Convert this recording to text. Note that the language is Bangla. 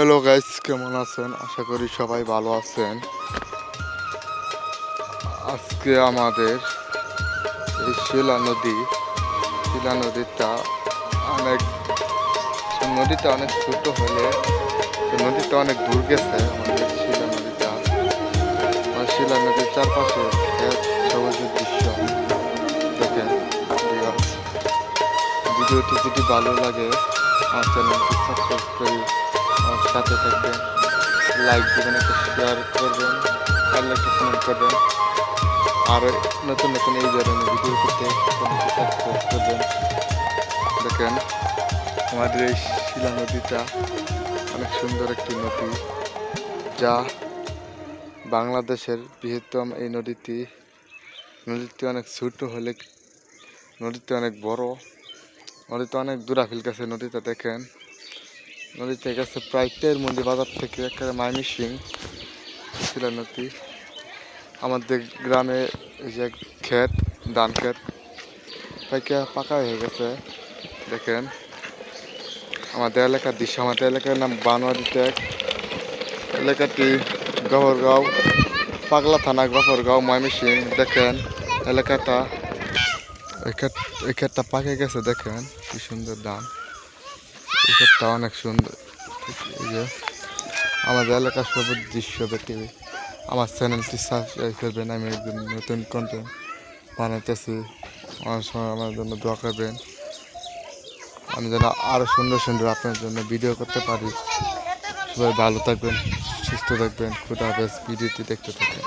হ্যালো গাইস কেমন আছেন? আশা করি সবাই ভালো আছেন। আজকে আমাদের এই শিলা নদী, শিলা নদীটা অনেক নদীটা অনেক ছোট হলে নদীটা অনেক দূর গেছে, আমাদের শিলা নদীটা। শিলা নদীর চারপাশে সবুজের দৃশ্য। দেখেন। ভিডিওটি যদি ভালো লাগে, আমার চ্যানেলটি সাবস্ক্রাইব করে সাথে থাকবেন লাইক দেবেন, একটা শেয়ার করবেন পারলে একটা কমেন্ট করবেন। আর নতুন নতুন এই ধরনের ভিডিও করতে করবেন। দেখেন, আমাদের এই শিলা নদীটা অনেক সুন্দর একটি নদী, যা বাংলাদেশের বৃহত্তম এই নদীটি। নদীটি অনেক ছোট হলে, নদীটি অনেক বড় নদীতে অনেক দূরাফিল গেছে নদীটা দেখেন। নদীতে গেছে প্রায় তের মন্দির বাজার থেকে একেবারে মাইমি সিং শিলা নদী। আমাদের গ্রামে এই যে ক্ষেত ধান ক্ষেত পাইকা পাকা হয়ে গেছে, দেখেন। আমাদের এলাকার দৃশ্য, আমাদের এলাকার নাম বানোয়ারি ত্যাগ এলাকাটি গহরগাঁও, পাগলা থানা গফরগাঁও ময়মনসিং দেখেন। এলাকাটা, এই ক্ষেতটা পাকে গেছে, দেখেন। কি সুন্দর ধান এসবটা অনেক সুন্দর। যে আমাদের এলাকার সবুজ দৃশ্য পেতে আমার চ্যানেলটি সাবস্ক্রাইব করবেন, আমি একজন নতুন কন্টেন্ট বানাইতেছি। অনেক সময় আমার জন্য দোয়া করবেন। আমি যেন আরও সুন্দর সুন্দর আপনার জন্য ভিডিও করতে পারি। সবাই ভালো থাকবেন, সুস্থ থাকবেন। খুদা বেশ ভিডিওটি দেখতে থাকবেন।